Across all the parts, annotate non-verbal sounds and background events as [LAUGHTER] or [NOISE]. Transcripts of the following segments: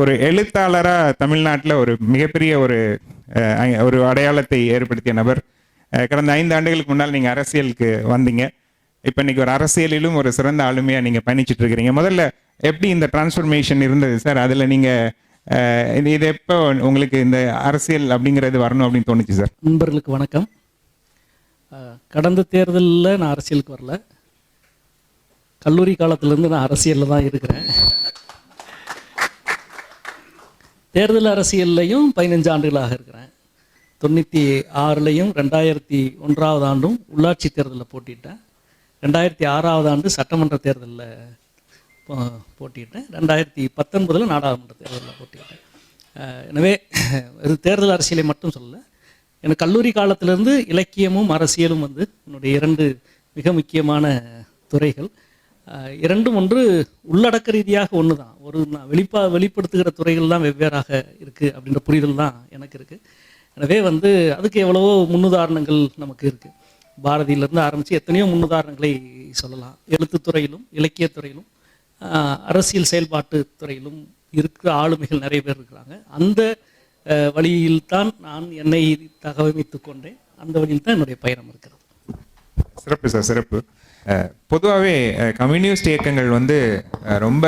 ஒரு எழுத்தாளராக தமிழ்நாட்டில் ஒரு மிகப்பெரிய ஒரு ஒரு அடையாளத்தை ஏற்படுத்திய நபர். கடந்த ஐந்து ஆண்டுகளுக்கு முன்னால் நீங்கள் அரசியலுக்கு வந்தீங்க. இப்போ இன்னைக்கு ஒரு அரசியலிலும் ஒரு சிறந்த ஆளுமையாக நீங்கள் பயணிச்சுட்டு இருக்கிறீங்க. முதல்ல எப்படி இந்த டிரான்ஸ்ஃபர்மேஷன் இருந்தது சார்? அதில் நீங்கள் இது இது எப்போ உங்களுக்கு இந்த அரசியல் அப்படிங்கிறது வரணும் அப்படின்னு தோணுச்சு சார்? நண்பர்களுக்கு வணக்கம். கடந்த தேர்தலில் நான் அரசியலுக்கு வரல. கல்லூரி காலத்திலேருந்து நான் அரசியலில் தான் இருக்கிறேன். தேர்தல் அரசியல்லையும் பதினஞ்சு ஆண்டுகளாக இருக்கிறேன். தொண்ணூற்றி ஆறுலையும் ரெண்டாயிரத்தி ஒன்றாவது ஆண்டும் உள்ளாட்சி தேர்தலில் போட்டிட்டேன் ரெண்டாயிரத்தி ஆறாவது ஆண்டு சட்டமன்ற தேர்தலில் போட்டிட்டேன் போட்டியிட்டேன். ரெண்டாயிரத்தி பத்தொன்பதில் நாடாளுமன்ற தேர்தலில் போட்டியிட்டேன். எனவே இது தேர்தல் அரசியலை மட்டும் சொல்லல. எனக்கு கல்லூரி காலத்திலிருந்து இலக்கியமும் அரசியலும் வந்து என்னுடைய இரண்டு மிக முக்கியமான துறைகள். இரண்டும் ஒன்று உள்ளடக்க ரீதியாக ஒன்று தான் ஒரு நான் வெளிப்பா வெளிப்படுத்துகிற துறைகள் தான் வெவ்வேறாக இருக்குது அப்படின்ற புரிதல் தான் எனக்கு இருக்குது எனவே வந்து அதுக்கு எவ்வளவோ முன்னுதாரணங்கள் நமக்கு இருக்குது பாரதியிலேருந்து ஆரம்பித்து எத்தனையோ முன்னுதாரணங்களை சொல்லலாம். எழுத்துத்துறையிலும் இலக்கியத்துறையிலும் அரசியல் செயல்பாட்டு துறையிலும் இருக்கிற ஆளுமைகள் நிறைய பேர் இருக்கிறாங்க. அந்த வழியில்தான் நான் என்னை தகவமைத்து கொண்டேன். அந்த வழியில் தான் என்னுடைய பயணம் இருக்கிறது. சிறப்பு சார் சிறப்பு. பொதுவாகவே கம்யூனிஸ்ட் இயக்கங்கள் வந்து ரொம்ப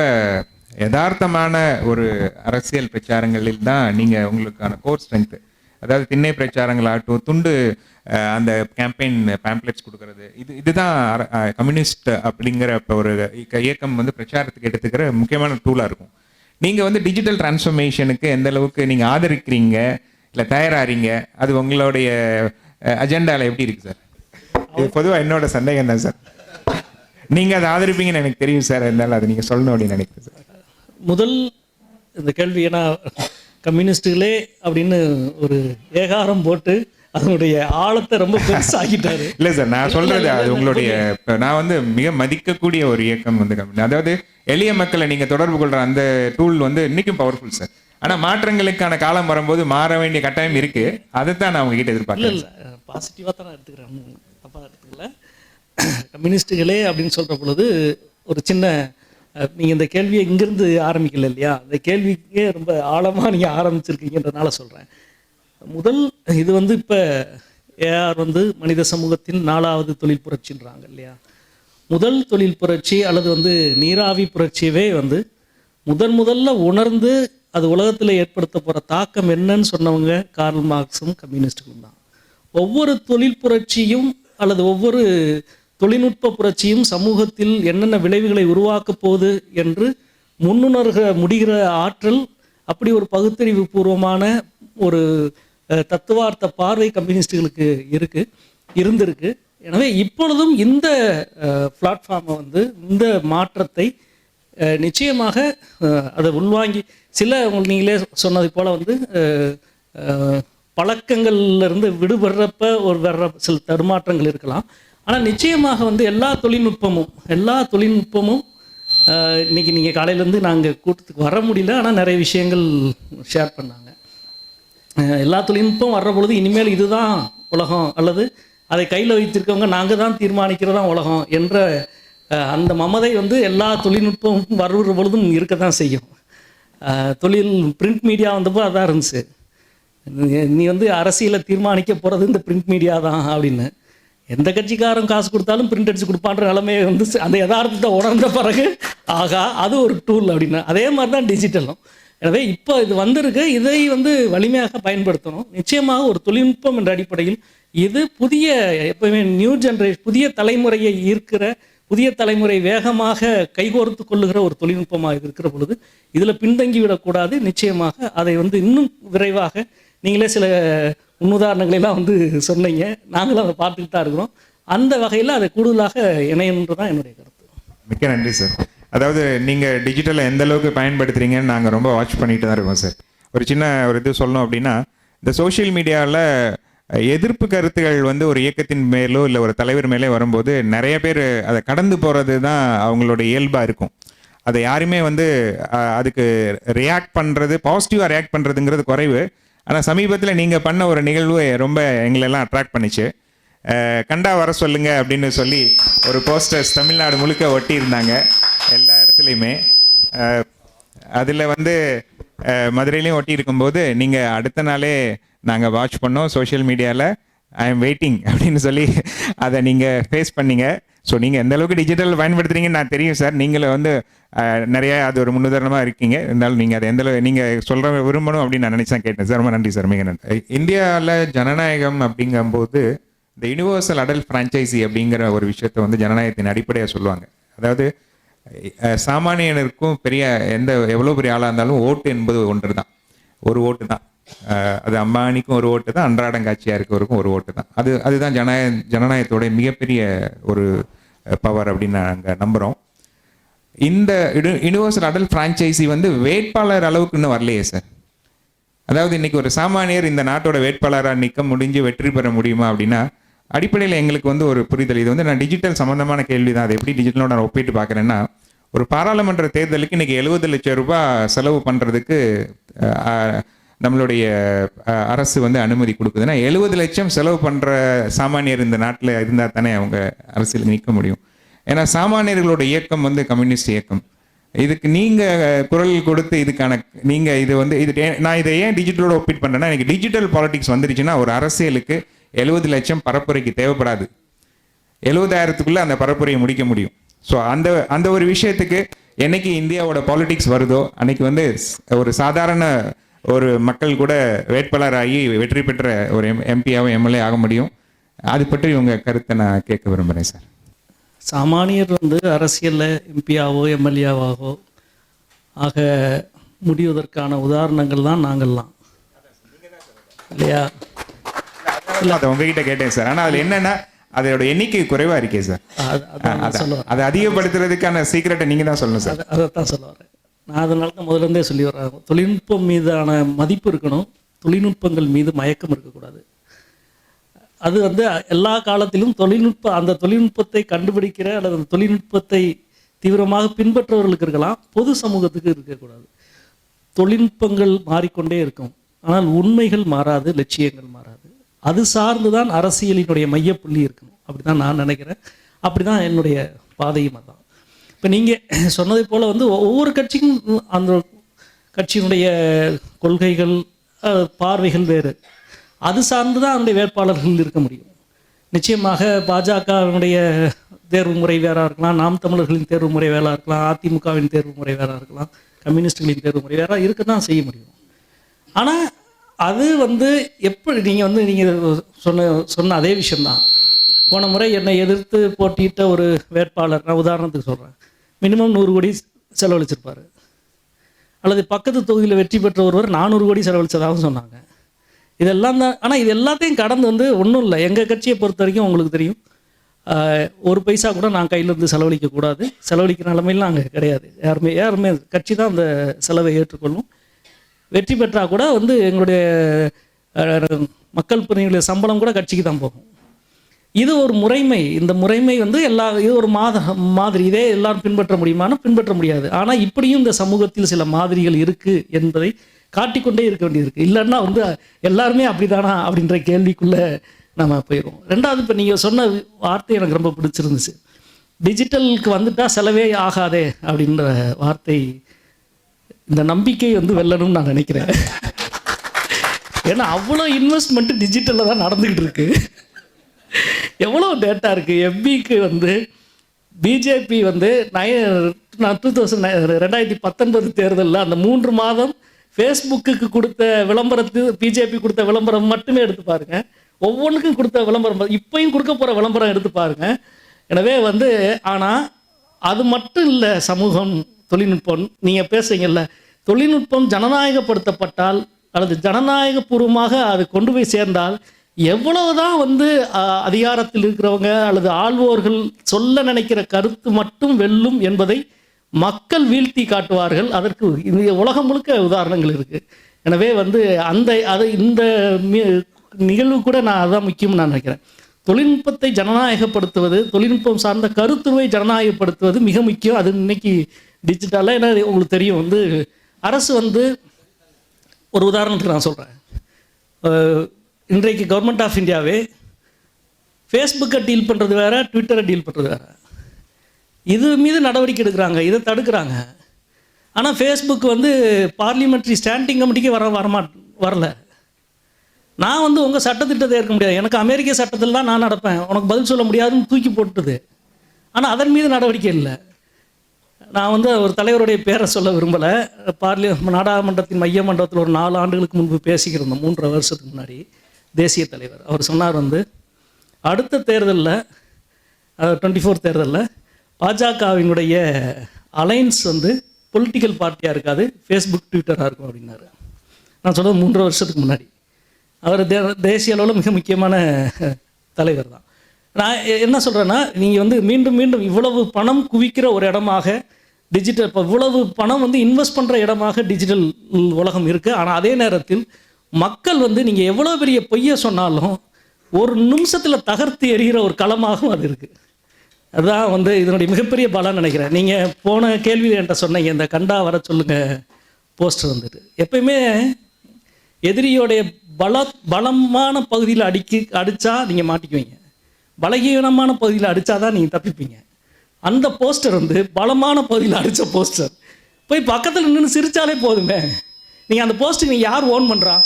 யதார்த்தமான ஒரு அரசியல் பிரச்சாரங்களில் தான் நீங்கள் உங்களுக்கான கோர் ஸ்ட்ரென்த்து அதாவது திண்ணை பிரச்சாரங்களாகட்டும் துண்டு அந்த கேம்பெயின் பேம்ப்ளெட்ஸ் கொடுக்கறது இது இதுதான் கம்யூனிஸ்ட் அப்படிங்கிற இப்போ ஒரு இயக்கம் வந்து பிரச்சாரத்துக்கு எடுத்துக்கிற முக்கியமான டூலாக இருக்கும். நீங்கள் வந்து டிஜிட்டல் டிரான்ஸ்ஃபர்மேஷனுக்கு எந்த அளவுக்கு நீங்கள் ஆதரிக்கிறீங்க இல்லை தயாராகிறீங்க அது உங்களுடைய அஜெண்டாவில் எப்படி இருக்கு சார் இது பொதுவாக என்னோட சந்தேகம் தான் சார் நீங்கள் அதை ஆதரிப்பீங்கன்னு எனக்கு தெரியும் சார் இருந்தாலும் அதை நீங்கள் சொல்லணும் அப்படின்னு நினைக்கிறேன் சார் முதல் இந்த கேள்வி ஏன்னா கம்யூனிஸ்டுகளே அப்படின்னு ஒரு ஏகாரம் போட்டு அதனுடைய ஆழத்தை ரொம்ப பெருசாகிட்டாரு [LAUGHS] இல்லை சார் நான் சொல்றது அது உங்களுடைய நான் வந்து மிக மதிக்கக்கூடிய ஒரு இயக்கம் வந்து கம்பெனி அதாவது எளிய மக்களை நீங்கள் தொடர்பு கொள்கிற அந்த டூல் வந்து இன்னைக்கும் பவர்ஃபுல் சார் ஆனால் மாற்றங்களுக்கான காலம் வரும்போது மாற வேண்டிய கட்டாயம் இருக்கு. அதைத்தான் நான் உங்ககிட்ட இல்லை பாசிட்டிவாக தான் நான் எடுத்துக்கிறேன். தப்பாக எடுத்துக்கல. கம்யூனிஸ்டுகளே அப்படின்னு சொல்கிற பொழுது ஒரு சின்ன நீங்கள் இந்த கேள்வியை இங்கிருந்து ஆரம்பிக்கல இல்லையா? இந்த கேள்விக்கே ரொம்ப ஆழமாக நீங்கள் ஆரம்பிச்சிருக்கீங்கன்றனால சொல்கிறேன் முதல் இது வந்து இப்போ ஏஆர் வந்து மனித சமூகத்தின் நாலாவது தொழில் புரட்சின்றாங்க இல்லையா? முதல் தொழில் புரட்சி அல்லது வந்து நீராவி புரட்சியவே வந்து முதன் முதல்ல உணர்ந்து அது உலகத்தில் ஏற்படுத்த போகிற தாக்கம் என்னன்னு சொன்னவங்க கார்ல் மார்க்ஸும் கம்யூனிஸ்டுகளும் தான். ஒவ்வொரு தொழில் புரட்சியும் அல்லது ஒவ்வொரு தொழில்நுட்ப புரட்சியும் சமூகத்தில் என்னென்ன விளைவுகளை உருவாக்கப் போகுது என்று முன்னுணர்க முடிகிற ஆற்றல் அப்படி ஒரு பகுத்தறிவு பூர்வமான ஒரு தத்துவார்த்த பார்வை கம்யூனிஸ்டுகளுக்கு இருக்கு இருந்திருக்கு. எனவே இப்பொழுதும் இந்த பிளாட்ஃபார்மை வந்து இந்த மாற்றத்தை அஹ், நிச்சயமாக அதை உள்வாங்கி சில நீங்களே சொன்னது போல வந்து பழக்கங்கள்லேருந்து பழக்கங்கள்ல இருந்து விடுபடுறப்ப ஒரு வர்ற சில தடுமாற்றங்கள் இருக்கலாம். ஆனால் நிச்சயமாக வந்து எல்லா தொழில்நுட்பமும் எல்லா தொழில்நுட்பமும் இன்றைக்கி இன்னைக்கு நீங்கள் காலையிலேருந்து நாங்கள் கூட்டத்துக்கு வர முடியல ஆனால் நிறைய விஷயங்கள் ஷேர் பண்ணாங்க. எல்லா தொழில்நுட்பம் வர்ற பொழுது இனிமேல் இதுதான் உலகம் அல்லது அதை கையில் வைத்திருக்கவங்க நாங்கள் தான் தீர்மானிக்கிறதா உலகம் என்ற அந்த மமதை வந்து எல்லா தொழில்நுட்பமும் வருகிற பொழுதும் இருக்க தான் செய்யும் தொழில் பிரிண்ட் மீடியா வந்தப்போ அதான் இருந்துச்சு. நீ- நீ வந்து அரசியலை தீர்மானிக்க போகிறது இந்த பிரிண்ட் மீடியா தான் அப்படின்னு. எந்த கட்சிக்காரன் காசு கொடுத்தாலும் பிரிண்ட் அடிச்சு கொடுப்பான்ற நிலைமையை வந்து அந்த யதார்த்தத்தை உணர்ந்த பிறகு ஆகா அது ஒரு டூல் அப்படின்னா. அதே மாதிரி தான் டிஜிட்டலும் எனவே இப்போ இது வந்திருக்கு. இதை வந்து வலிமையாக பயன்படுத்தணும். நிச்சயமாக ஒரு தொழில்நுட்பம் என்ற அடிப்படையில் இது புதிய எப்பவுமே நியூ ஜென்ரேஷன் புதிய தலைமுறையை ஈர்க்கிற புதிய தலைமுறை வேகமாக கைகோர்த்து கொள்ளுகிற ஒரு தொழில்நுட்பமாக இருக்கிற பொழுது இதில் பின்தங்கி விடக்கூடாது நிச்சயமாக அதை வந்து இன்னும் விரைவாக நீங்களே சில முன்னுதாரணங்களெல்லாம் வந்து சொன்னீங்க. நாங்களும் அதை பார்த்துக்கிட்டு தான் இருக்கிறோம். அந்த வகையில் அதை கூடுதலாக இணையன்று தான் என்னுடைய கருத்து. மிக்க நன்றி சார் அதாவது நீங்கள் டிஜிட்டலை எந்த அளவுக்கு பயன்படுத்துறீங்கன்னு நாங்கள் ரொம்ப வாட்ச் பண்ணிட்டு தான் இருக்கோம் சார் ஒரு சின்ன ஒரு இது சொல்லணும் அப்படின்னா இந்த சோஷியல் மீடியாவில் எதிர்ப்பு கருத்துகள் வந்து ஒரு இயக்கத்தின் மேலோ இல்லை ஒரு தலைவர் மேலே வரும்போது நிறைய பேர் அதை கடந்து போகிறது தான் அவங்களோட இயல்பாக இருக்கும். அதை யாருமே வந்து அதுக்கு ரியாக்ட் பண்ணுறது பாசிட்டிவாக ரியாக்ட் பண்ணுறதுங்கிறது குறைவு. ஆனால் சமீபத்தில் நீங்கள் பண்ண ஒரு நிகழ்வு ரொம்ப எங்களெல்லாம் அட்ராக்ட் பண்ணிச்சு. கண்டா வர சொல்லுங்க அப்படின்னு சொல்லி ஒரு போஸ்டர்ஸ் தமிழ்நாடு முழுக்க ஒட்டி இருந்தாங்க எல்லா இடத்துலையுமே. அதில் வந்து மதுரையிலையும் ஒட்டி இருக்கும்போது நீங்கள் அடுத்த நாளே நாங்கள் வாட்ச் பண்ணோம் சோஷியல் மீடியாவில் ஐ எம் வெயிட்டிங் அப்படின்னு சொல்லி அதை நீங்கள் ஃபேஸ் பண்ணீங்க. ஸோ நீங்கள் எந்த அளவுக்கு டிஜிட்டல் பயன்படுத்துறீங்கன்னு நான் தெரியும் சார் நீங்களும் வந்து நிறையா நிறைய அது ஒரு முன்னுதாரணமாக இருக்கீங்க. இருந்தாலும் நீங்கள் அதை எந்தளவு நீங்கள் சொல்கிற விரும்பணும் அப்படின்னு நான் நினச்சா கேட்டேன் சார் ரொம்ப நன்றி சார் மிக நன்றி. இந்தியாவில் ஜனநாயகம் அப்படிங்கும்போது இந்த யுனிவர்சல் அடல்ட் ஃப்ரான்ச்சைசி அப்படிங்கிற ஒரு விஷயத்தை வந்து ஜனநாயகத்தின் அடிப்படையாக சொல்லுவாங்க. அதாவது சாமானியனருக்கும் பெரிய எந்த எவ்வளோ பெரிய ஆளாக இருந்தாலும் ஓட்டு என்பது ஒன்று தான் ஒரு ஓட்டு தான் அது அம்பானிக்கும் ஒரு ஓட்டு தான் அன்றாடங்காட்சியாக ஒரு ஓட்டு தான். அது அதுதான் ஜனநாயக ஜனநாயகத்தோட மிகப்பெரிய ஒரு பவர் அப்படின்னு நாங்கள் நம்புகிறோம் இந்த யூனிவர்சல் அடல் ஃப்ரான்ச்சைசி வந்து வேட்பாளர் அளவுக்கு இன்னும் வரலையே சார் அதாவது இன்னைக்கு ஒரு சாமானியர் இந்த நாட்டோட வேட்பாளராக நிற்க முடிஞ்சு வெற்றி பெற முடியுமா அப்படின்னா அடிப்படையில் எங்களுக்கு வந்து ஒரு புரிதல். இது வந்து நான் டிஜிட்டல் சம்மந்தமான கேள்வி தான் அதை எப்படி டிஜிட்டலோட நான் ஒப்பிட்டு பார்க்குறேன்னா ஒரு பாராளுமன்ற தேர்தலுக்கு இன்னைக்கு எழுபது லட்சம் ரூபாய் செலவு பண்ணுறதுக்கு நம்மளுடைய அரசு வந்து அனுமதி கொடுக்குதுன்னா எழுபது லட்சம் செலவு பண்ணுற சாமானியர் இந்த நாட்டில் இருந்தால் தானே அவங்க அரசியல் நிற்க முடியும். ஏன்னா சாமானியர்களோட இயக்கம் வந்து கம்யூனிஸ்ட் இயக்கம். இதுக்கு நீங்கள் குரல் கொடுத்து இதுக்கான நீங்கள் இது வந்து இது நான் இதை ஏன் டிஜிட்டலோட ஒப்பீட் பண்ணேன்னா எனக்கு டிஜிட்டல் பாலிடிக்ஸ் வந்துருச்சுன்னா ஒரு அரசியலுக்கு எழுபது லட்சம் பரப்புரைக்கு தேவைப்படாது. எழுபதாயிரத்துக்குள்ளே அந்த பரப்புரையை முடிக்க முடியும். ஸோ அந்த அந்த ஒரு விஷயத்துக்கு என்னைக்கு இந்தியாவோட பாலிடிக்ஸ் வருதோ அன்னைக்கு வந்து ஒரு சாதாரண ஒரு மக்கள் கூட வேட்பாளராகி வெற்றி பெற்ற ஒரு எம் எம்பியாவும் எம்எல்ஏ ஆக முடியும். அது பற்றி உங்க கருத்தை நான் கேட்க விரும்புறேன் சார். சாமானியர் வந்து அரசியலில் எம்பியாவோ எம்எல்ஏவாகவோ ஆக முடிவதற்கான உதாரணங்கள் தான் நாங்கள்லாம். இல்லையா? இல்ல அதை உங்ககிட்ட கேட்டேன் சார். ஆனா அதுல என்னன்னா அதோட எண்ணிக்கை குறைவா இருக்கே சார். அது அதிகப்படுத்துறதுக்கான சீக்கிரட்டை நீங்க தான் சொல்லணும் சார். அதை அதைத்தான் சொல்ல வரேன். நான் அதனால தான் முதலேருந்தே சொல்லி வர்றேன். தொழில்நுட்பம் மீதான மதிப்பு இருக்கணும். தொழில்நுட்பங்கள் மீது மயக்கம் இருக்கக்கூடாது. அது வந்து எல்லா காலத்திலும் தொழில்நுட்ப அந்த தொழில்நுட்பத்தை கண்டுபிடிக்கிற அல்லது அந்த தொழில்நுட்பத்தை தீவிரமாக பின்பற்றவர்களுக்கு இருக்கலாம். பொது சமூகத்துக்கு இருக்கக்கூடாது. தொழில்நுட்பங்கள் மாறிக்கொண்டே இருக்கும். ஆனால் உண்மைகள் மாறாது லட்சியங்கள் மாறாது. அது சார்ந்து தான் அரசியலினுடைய மையப்புள்ளி இருக்கணும். அப்படி தான் நான் நினைக்கிறேன். அப்படிதான் என்னுடைய பாதையும் அதான். இப்போ நீங்கள் சொன்னதை போல் வந்து ஒவ்வொரு கட்சிக்கும் அந்த கட்சியினுடைய கொள்கைகள் பார்வைகள் வேறு. அது சார்ந்து தான் அந்த வேட்பாளர்கள் இருக்க முடியும். நிச்சயமாக பாஜகவினுடைய தேர்வு முறை வேறாக இருக்கலாம் நாம் தமிழர்களின் தேர்வு முறை வேறாக இருக்கலாம் அதிமுகவின் தேர்வு முறை வேறாக இருக்கலாம் கம்யூனிஸ்டுகளின் தேர்வு முறை வேறாக இருக்க தான் செய்ய முடியும். ஆனால் அது வந்து எப்படி நீங்கள் வந்து நீங்கள் சொன்ன சொன்ன அதே விஷயம்தான். போன முறை என்னை எதிர்த்து போட்டியிட்ட ஒரு வேட்பாளர் நான் உதாரணத்துக்கு சொல்கிறேன் மினிமம் நூறு கோடி செலவழிச்சிருப்பார். அல்லது பக்கத்து தொகுதியில் வெற்றி பெற்ற ஒருவர் நானூறு கோடி செலவழித்ததாகவும் சொன்னாங்க. இதெல்லாம் தான் ஆனால் இது எல்லாத்தையும் கடந்து வந்து ஒன்றும் இல்லை. எங்கள் கட்சியை பொறுத்த வரைக்கும் உங்களுக்கு தெரியும். ஒரு பைசா கூட நான் கையிலேருந்து செலவழிக்கக்கூடாது செலவழிக்கிற நிலைமையில் நாங்கள் கிடையாது. யாருமே யாருமே கட்சி தான் அந்த செலவை ஏற்றுக்கொள்ளும். வெற்றி பெற்றால் கூட வந்து எங்களுடைய மக்கள் பிரதிநிதிகளுடைய சம்பளம் கூட கட்சிக்கு தான் போகும். இது ஒரு முறைமை. இந்த முறைமை வந்து எல்லா இது ஒரு மாத மாதிரி. இதே எல்லாரும் பின்பற்ற முடியுமானா பின்பற்ற முடியாது. ஆனால் இப்படியும் இந்த சமூகத்தில் சில மாதிரிகள் இருக்குது என்பதை காட்டிக்கொண்டே இருக்க வேண்டியிருக்கு. இல்லைன்னா வந்து எல்லாருமே அப்படிதானா அப்படின்ற கேள்விக்குள்ளே நம்ம போயிடுவோம். ரெண்டாவது இப்போ நீங்கள் சொன்ன வார்த்தை எனக்கு ரொம்ப பிடிச்சிருந்துச்சு. டிஜிட்டலுக்கு வந்துட்டால் செலவே ஆகாதே அப்படின்ற வார்த்தை. இந்த நம்பிக்கை வந்து வெல்லணும்னு நான் நினைக்கிறேன். ஏன்னா அவ்வளோ இன்வெஸ்ட்மெண்ட்டு டிஜிட்டலில் தான் நடந்துக்கிட்டு இருக்குது எவ்வளோ டேட்டா இருக்குது எஃபிக்கு வந்து பிஜேபி வந்து நை டூ தௌசண்ட் ரெண்டாயிரத்தி பத்தொன்பது தேர்தலில் அந்த மூன்று மாதம் ஃபேஸ்புக்கு கொடுத்த விளம்பரத்து பிஜேபி கொடுத்த விளம்பரம் மட்டுமே எடுத்து பாருங்க. ஒவ்வொன்றுக்கும் கொடுத்த விளம்பரம் இப்போயும் கொடுக்க போகிற விளம்பரம் எடுத்து பாருங்க. எனவே வந்து ஆனால் அது மட்டும் இல்லை சமூகம் தொழில்நுட்பம் நீங்கள் பேசுறீங்கல்ல தொழில்நுட்பம் ஜனநாயகப்படுத்தப்பட்டால் அல்லது ஜனநாயகபூர்வமாக அது கொண்டு போய் சேர்ந்தால் எவ்வளவுதான் வந்து அதிகாரத்தில் இருக்கிறவங்க அல்லது ஆள்வோர்கள் சொல்ல நினைக்கிற கருத்து மட்டும் வெல்லும் என்பதை மக்கள் வீழ்த்தி காட்டுவார்கள். அதற்கு இந்த உலகம் முழுக்க உதாரணங்கள் இருக்குது எனவே வந்து அந்த அதை இந்த நிகழ்வு கூட நான் அதான் முக்கியம் நான் நினைக்கிறேன். தொழில்நுட்பத்தை ஜனநாயகப்படுத்துவது தொழில்நுட்பம் சார்ந்த கருத்துருவை ஜனநாயகப்படுத்துவது மிக முக்கியம். அது இன்னைக்கு டிஜிட்டலாக ஏன்னா உங்களுக்கு தெரியும். வந்து அரசு வந்து ஒரு உதாரணத்துக்கு நான் சொல்கிறேன் இன்றைக்கு கவர்மெண்ட் ஆஃப் இந்தியாவே ஃபேஸ்புக்கை டீல் பண்ணுறது வேறு ட்விட்டரை டீல் பண்ணுறது வேற. இது மீது நடவடிக்கை எடுக்கிறாங்க இதை தடுக்கிறாங்க. ஆனால் ஃபேஸ்புக் வந்து பார்லிமெண்ட்ரி ஸ்டாண்டிங் கமிட்டிக்கு வர வரமா வரல. நான் வந்து உங்கள் சட்டத்திட்டத்தை ஏற்க முடியாது. எனக்கு அமெரிக்க சட்டத்தில் தான் நான் நடப்பேன். உனக்கு பதில் சொல்ல முடியாதுன்னு தூக்கி போட்டுது. ஆனால் அதன் மீது நடவடிக்கை இல்லை. நான் வந்து ஒரு தலைவருடைய பேரை சொல்ல விரும்பலை. பார்லி நாடாளுமன்றத்தின் மைய மண்டலத்தில் ஒரு நாலு ஆண்டுகளுக்கு முன்பு பேசிக்கிருந்தோம் மூன்றரை வருஷத்துக்கு முன்னாடி. தேசிய தலைவர். அவர் சொன்னார் வந்து அடுத்த தேர்தலில் டுவெண்ட்டி ஃபோர் தேர்தலில் பாஜகவினுடைய அலைன்ஸ் வந்து பொலிட்டிக்கல் பார்ட்டியாக இருக்காது ஃபேஸ்புக் ட்விட்டராக இருக்கும் அப்படின்னாரு. நான் சொல்கிறது மூன்று வருஷத்துக்கு முன்னாடி. அவர் தே தேசிய அளவில் மிக முக்கியமான தலைவர் தான். நான் என்ன சொல்கிறேன்னா நீங்கள் வந்து மீண்டும் மீண்டும் இவ்வளவு பணம் குவிக்கிற ஒரு இடமாக டிஜிட்டல் இப்போ இவ்வளவு பணம் வந்து இன்வெஸ்ட் பண்ணுற இடமாக டிஜிட்டல் உலகம் இருக்குது ஆனால் அதே நேரத்தில் மக்கள் வந்து நீங்கள் எவ்வளோ பெரிய பொய்யை சொன்னாலும் ஒரு நிமிஷத்தில் தகர்த்து எறிகிற ஒரு களமாகவும் அது இருக்குது அதுதான் வந்து இதனுடைய மிகப்பெரிய பலம் நினைக்கிறேன். நீங்கள் போன கேள்வி என்கிட்ட சொன்னீங்க இந்த கண்டா வர சொல்லுங்கள் போஸ்டர் வந்துட்டு. எப்பயுமே எதிரியோடைய பல பலமான பகுதியில் அடிக்கி அடித்தா நீங்கள் மாட்டிக்குவீங்க. பலகீனமான பகுதியில் அடித்தா தான் நீங்கள் தப்பிப்பீங்க. அந்த போஸ்டர் வந்து பலமான பகுதியில் அடித்த போஸ்டர். போய் பக்கத்தில் நின்று சிரித்தாலே போதுமே. நீங்கள் அந்த போஸ்டர் நீங்கள் யார் ஓன் பண்ணுறா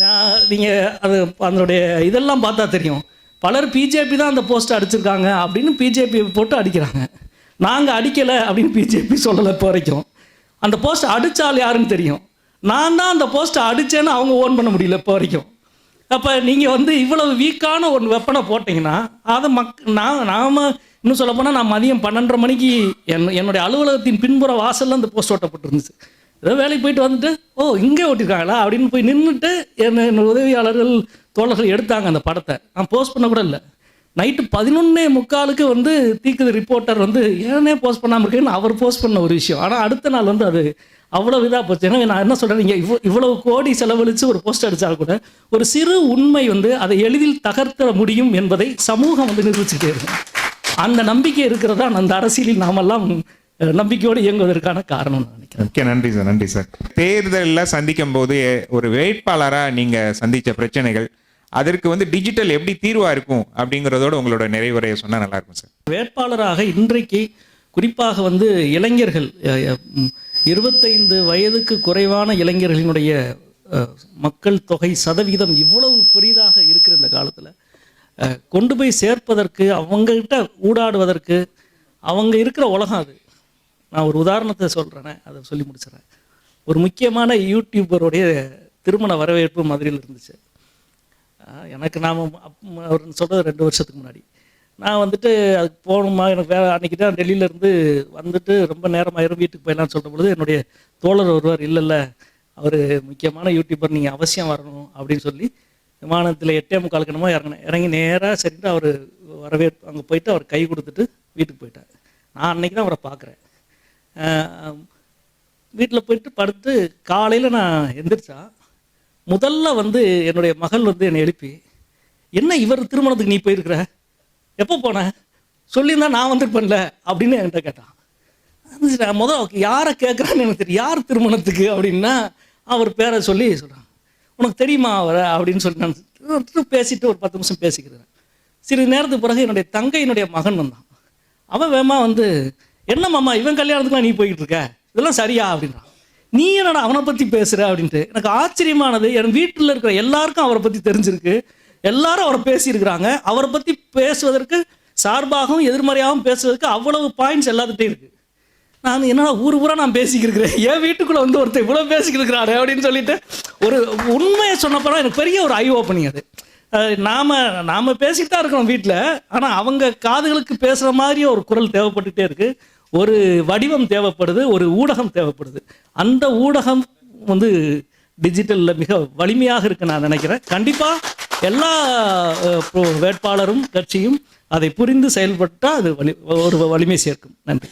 நான் நீங்கள் அது அதனுடைய இதெல்லாம் பார்த்தா தெரியும். பலர் பிஜேபி தான் அந்த போஸ்ட் அடிச்சிருக்காங்க அப்படின்னு பிஜேபி போட்டு அடிக்கிறாங்க. நாங்கள் அடிக்கலை அப்படின்னு பிஜேபி சொல்லலை இப்போ வரைக்கும். அந்த போஸ்ட் அடித்தால் யாருன்னு தெரியும். நான் தான் அந்த போஸ்ட்டை அடித்தேன்னு அவங்க ஓன் பண்ண முடியல இப்போ வரைக்கும். அப்போ நீங்கள் வந்து இவ்வளவு வீக்கான ஒரு வெப்பனை போட்டிங்கன்னா அதை மக் நான் நாம் இன்னும் சொல்லப்போனால் நான் மதியம் பன்னெண்டரை மணிக்கு என் என்னுடைய அலுவலகத்தின் பின்புற வாசலில் அந்த போஸ்ட் ஓட்டப்பட்டிருந்துச்சு. ஏதோ வேலைக்கு போயிட்டு வந்துட்டு ஓ இங்கே ஓட்டிருக்காங்களா? அப்படின்னு போய் நின்றுட்டு என்ன என்னோட உதவியாளர்கள் தோழர்கள் எடுத்தாங்க அந்த படத்தை. நான் போஸ்ட் பண்ண கூட இல்லை. நைட்டு பதினொன்னே முக்காலுக்கு வந்து தீக்குது ரிப்போர்ட்டர் வந்து ஏனே போஸ்ட் பண்ணாமல் இருக்கேன்னு அவர் போஸ்ட் பண்ண ஒரு விஷயம். ஆனால் அடுத்த நாள் வந்து அது அவ்வளோ இதாக போச்சு. ஏன்னா நான் என்ன சொல்கிறேன் நீங்கள் இவ்வளோ இவ்வளவு கோடி செலவழித்து ஒரு போஸ்ட் அடித்தால் கூட ஒரு சிறு உண்மை வந்து அதை எளிதில் தகர்த்த முடியும் என்பதை சமூகம் வந்து நிரூபிச்சுட்டே இருக்கும். அந்த நம்பிக்கை இருக்கிறதா அந்த அரசியலில் நாமெல்லாம் நம்பிக்கையோடு இயங்குவதற்கான காரணம் நான் நினைக்கிறேன். ஓகே நன்றி சார் நன்றி சார். தேர்தலில் சந்திக்கும் போது ஒரு வேட்பாளராக நீங்கள் சந்தித்த பிரச்சனைகள் அதற்கு வந்து டிஜிட்டல் எப்படி தீர்வாக இருக்கும் அப்படிங்கிறதோட உங்களோட நிறைவுரையை சொன்னால் நல்லா இருக்கும் சார். வேட்பாளராக இன்றைக்கு குறிப்பாக வந்து இளைஞர்கள் இருபத்தைந்து வயதுக்கு குறைவான இளைஞர்களினுடைய மக்கள் தொகை சதவீதம் இவ்வளவு பெரிதாக இருக்கிற இந்த காலத்தில் கொண்டு போய் சேர்ப்பதற்கு அவங்ககிட்ட ஊடாடுவதற்கு அவங்க இருக்கிற உலகம் அது. நான் ஒரு உதாரணத்தை சொல்கிறேனே அதை சொல்லி முடிச்சிடறேன். ஒரு முக்கியமான யூடியூபருடைய திருமண வரவேற்பு மதுரையில் இருந்துச்சு. எனக்கு நாம் அவர் சொல்கிறது ரெண்டு வருஷத்துக்கு முன்னாடி. நான் வந்துட்டு அதுக்கு போகணுமா எனக்கு வேலை அன்றைக்கி தான் டெல்லியிலேருந்து வந்துட்டு ரொம்ப நேரமாயிரும் வீட்டுக்கு போயிடலாம்னு சொல்கிற பொழுது என்னுடைய தோழர் ஒருவர் இல்லை இல்லை அவர் முக்கியமான யூடியூபர் நீங்கள் அவசியம் வரணும் அப்படின்னு சொல்லி விமானத்தில் எட்டே முக்காலுக்கு என்னமோ இறங்கினேன். இறங்கி நேராக சரிட்டு அவர் வரவேற்பு அங்கே போயிட்டு அவர் கை கொடுத்துட்டு வீட்டுக்கு போயிட்டார். நான் அன்றைக்கி தான் அவரை பார்க்குறேன் வீட்டில் போயிட்டு படுத்து காலையில் நான் எந்திரிச்சான் முதல்ல வந்து என்னுடைய மகள் வந்து என்னை எழுப்பி என்ன இவர் திருமணத்துக்கு நீ போயிருக்கிற? எப்போ போன? சொல்லியிருந்தா நான் வந்திருப்பேன்ல அப்படின்னு என்கிட்ட கேட்டான். நான் முதல் யாரை கேட்குறான்னு எனக்கு தெரியும். யார் திருமணத்துக்கு? அப்படின்னா அவர் பேரை சொல்லி சொல்கிறான் உனக்கு தெரியுமா அவரை? அப்படின்னு சொல்லி நான் பேசிட்டு ஒரு பத்து நிமிஷம் பேசிக்கிறேன். சிறிது நேரத்துக்கு பிறகு என்னுடைய தங்கையினுடைய மகன் வந்தான். அவன் வேமா வந்து என்ன மாமா இவன் கல்யாணத்துக்குலாம் நீ போய்கிட்டு இருக்க இதெல்லாம் சரியா அப்படின்றான் நீ என்னடா அவனை பற்றி பேசுகிற அப்படின்ட்டு. எனக்கு ஆச்சரியமானது என் வீட்டில் இருக்கிற எல்லாருக்கும் அவரை பற்றி தெரிஞ்சிருக்கு. எல்லாரும் அவரை பேசியிருக்கிறாங்க. அவரை பற்றி பேசுவதற்கு சார்பாகவும் எதிர்மறையாகவும் பேசுவதற்கு அவ்வளவு பாயிண்ட்ஸ் எல்லாத்துட்டையும் இருக்குது நான் என்னடா ஊர் ஊரா நான் பேசிக்கிருக்கிறேன். என் வீட்டுக்குள்ள வந்து ஒருத்தர் இவ்வளோ பேசிக்கிருக்கிறாரு அப்படின்னு சொல்லிட்டு ஒரு உண்மையை சொன்னப்பறம் எனக்கு பெரிய ஒரு ஐ ஓப்பனிங் அது. நாம் நாம நாம பேசிட்டு தான் இருக்கிறோம் வீட்டில் ஆனால் அவங்க காதுகளுக்கு பேசுகிற மாதிரி ஒரு குரல் தேவைப்பட்டுகிட்டே இருக்கு. ஒரு வடிவம் தேவைப்படுது ஒரு ஊடகம் தேவைப்படுது. அந்த ஊடகம் வந்து டிஜிட்டலில் மிக வலிமையாக இருக்கு நான் நினைக்கிறேன். கண்டிப்பாக எல்லா வேட்பாளரும் கட்சியும் அதை புரிந்து செயல்பட்டால் அது வலி ஒரு வலிமை சேர்க்கும். நன்றி.